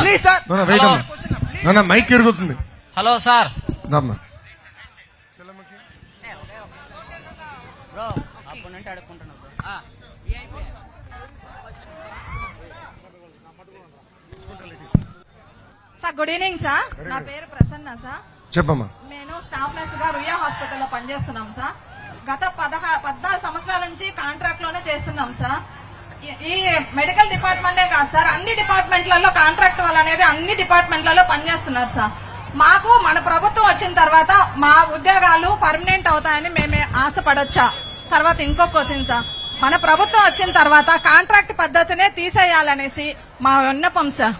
Please sir. నాన్న, wait అమ్మా నాన్న మైక్ ఇరుగుతుంది హలో సార్. దమ్మా సార్ గుడ్ ఈవినింగ్ సార్ నా పేరు ప్రసన్న సార్ చెప్పమ్మా. నేను స్టాఫ్ నర్స్గా రుయా హాస్పిటల్లో పనిచేస్తున్నాం సార్ గత పదహా పద్నాలుగు సంవత్సరాల నుంచి కాంట్రాక్ట్లోనే చేస్తున్నాం సార్ ఈ- మెడికల్ డిపార్ట్మెంటే కాదు సార్ అన్ని డిపార్ట్మెంట్లలో కాంట్రాక్ట్ వాళ్ళు అనేది అన్ని డిపార్ట్మెంట్లలో పనిచేస్తున్నారు సార్. మాకు మన ప్రభుత్వం వచ్చిన తర్వాత మా ఉద్యోగాలు పర్మనెంట్ అవుతాయని మేమే ఆశపడొచ్చా? తర్వాత ఇంకో క్వశ్చన్ సార్. మన ప్రభుత్వం వచ్చిన తర్వాత కాంట్రాక్ట్ పద్ధతినే తీసేయాలనేసి మా విన్నపం సార్.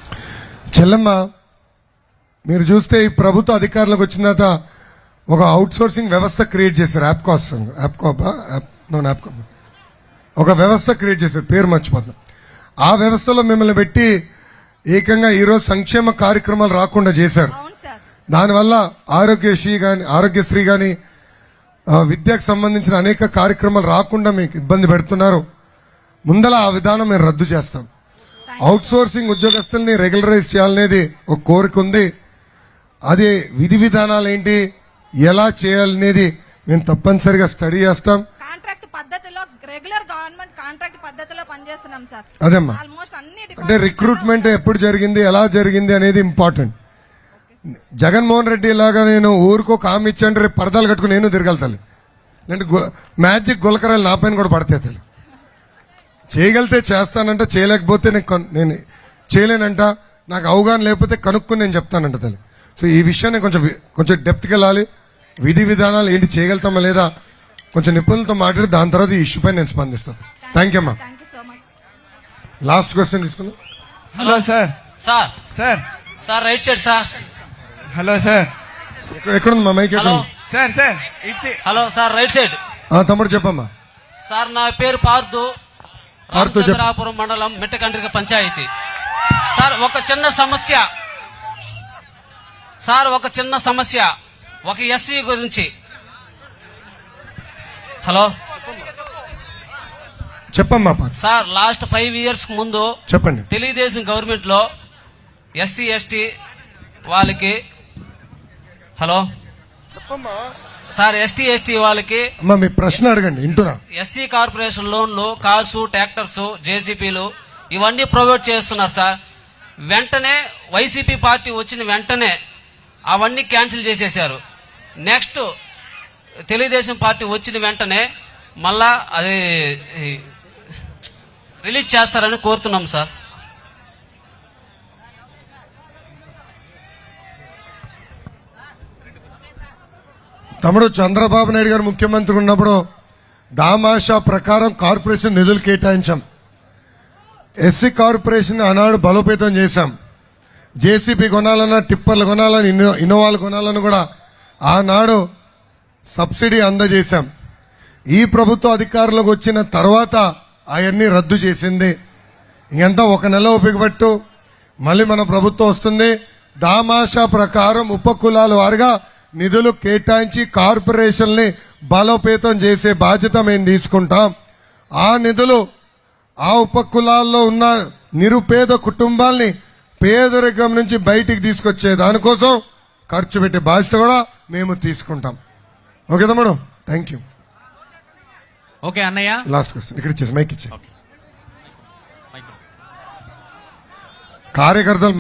చెల్లమ్మ మీరు చూస్తే ఈ ప్రభుత్వ అధికారులకు వచ్చిన తర్వాత ఒక అవుట్ సోర్సింగ్ వ్యవస్థ క్రియేట్ చేశారు యాప్ కాస్ట్ యాప్ కాప్ యాప్ ఒక వ్యవస్థ క్రియేట్ చేశారు పేరు మర్చిపోతున్నాం. ఆ వ్యవస్థలో మిమ్మల్ని పెట్టి ఏకంగా ఈరోజు సంక్షేమ కార్యక్రమాలు రాకుండా చేశారు. దానివల్ల ఆరోగ్యశ్రీ గాని ఆరోగ్యశ్రీ గాని ఆ, విద్యకు సంబంధించిన అనేక కార్యక్రమాలు రాకుండా మీకు ఇబ్బంది పెడుతున్నారు. ముందల ఆ విధానం మేము రద్దు చేస్తాం. అవుట్ సోర్సింగ్ ఉద్యోగస్తుల్ని రెగ్యులరైజ్ చేయాలనేది ఒక కోరిక ఉంది. అది విధి విధానాలు ఏంటి ఎలా చేయాలనేది మేము తప్పనిసరిగా స్టడీ చేస్తాం కాంట్రాక్ట్ పద్ధతిలో రెగ్యులర్ గవర్నమెంట్ కాంట్రాక్ట్ పద్ధతిలో పనిచేస్తున్నాం సార్. అదేమ్మా. ఆల్మోస్ట్ అన్ని అంటే రిక్రూట్మెంట్ ఎప్పుడు జరిగింది ఎలా జరిగింది అనేది ఇంపార్టెంట్ జగన్మోహన్ రెడ్డి లాగా నేను ఊరికో కామి ఇచ్చాంటే రేపు పరదాలు కట్టుకుని నేను తిరగలుగుతాను లేదంటే మ్యాజిక్ గులకరాలు నా పైన కూడా పడతాయి తల్లి. చేయగలితే చేస్తానంట చేయలేకపోతే నేను నేను చేయలేనంట నాకు అవగాహన లేకపోతే కనుక్కుని నేను చెప్తానంట తల్లి. సో ఈ విషయాన్ని కొంచెం కొంచెం డెప్త్కి వెళ్ళాలి. విధి విధానాలు ఏంటి చేయగలుగుతామా లేదా కొంచెం నిపుణులతో మాట్లాడి దాని తర్వాత ఈ ఇష్యూ పైన నేను స్పందిస్తాను థ్యాంక్ యూ అమ్మా లాస్ట్ క్వశ్చన్ తీసుకుందాం. Hello sir sir sir sir right side sir hello sir ఎక్కడ- ఎక్కడుంది మా mike? Hello sir sir it's hello sir right side తమ్ముడు చెప్పమ్మా. సార్ నా పేరు పార్థు. రామచంద్రాపురం మండలం మిట్టకండ్రిక పంచాయతీ. సార్ ఒక చిన్న సమస్య. సార్ ఒక చిన్న సమస్య. ఒక ఎస్సీ గురించి. హలో చెప్పమ్మా సార్ లాస్ట్ ఫైవ్ ఇయర్స్ ముందు చెప్పండి. తెలుగుదేశం గవర్నమెంట్లో ఎస్సీ ఎస్టీ వాళ్ళకి హలో? సార్ ఎస్టీ ఎస్టీ వాళ్ళకి అమ్మా మీ ప్రశ్న అడగండి వింటున్నా. ఎస్సీ కార్పొరేషన్ లోన్లు కార్సు ట్రాక్టర్స్ జేసీపీలు ఇవన్నీ ప్రొవైడ్ చేస్తున్నారు సార్. వెంటనే వైసీపీ పార్టీ వచ్చిన వెంటనే అవన్నీ క్యాన్సిల్ చేసేశారు. నెక్స్ట్ తెలుగుదేశం పార్టీ వచ్చిన వెంటనే మళ్ళా అది రిలీజ్ చేస్తారని కోరుతున్నాం సార్. తమ్ముడు చంద్రబాబు నాయుడు గారు ముఖ్యమంత్రి ఉన్నప్పుడు దామాషా ప్రకారం కార్పొరేషన్ నిధులు కేటాయించాం. ఎస్సీ కార్పొరేషన్ ఆనాడు బలోపేతం చేశాం. జేసీబీ కొనాలన్నా టిప్పర్లు కొనాలని ఇన్నో- ఇన్నోవాలు కొనాలని కూడా ఆనాడు సబ్సిడీ అందజేశాం. ఈ ప్రభుత్వ అధికారులకు వచ్చిన తర్వాత అవన్నీ రద్దు చేసింది. ఇంకంతా ఒక నెల ఉపయోగపట్టు మళ్ళీ మన ప్రభుత్వం వస్తుంది. దామాషా ప్రకారం ఉపకులాల వారిగా నిధులు కేటాయించి కార్పొరేషన్ని బలోపేతం చేసే బాధ్యత మేము తీసుకుంటాం. ఆ నిధులు ఆ ఉపకులాల్లో ఉన్న నిరుపేద కుటుంబాల్ని పేదరికం నుంచి బయటికి తీసుకొచ్చే దానికోసం ఖర్చు పెట్టే బాధ్యత కూడా మేము తీసుకుంటాం. ఓకే తమ్ముడు థ్యాంక్ యూ ఓకే అన్నయ్య. లాస్ట్ క్వశ్చన్ ఇక్కడ ఇచ్చేసి మైక్ ఇచ్చే కార్యకర్తలు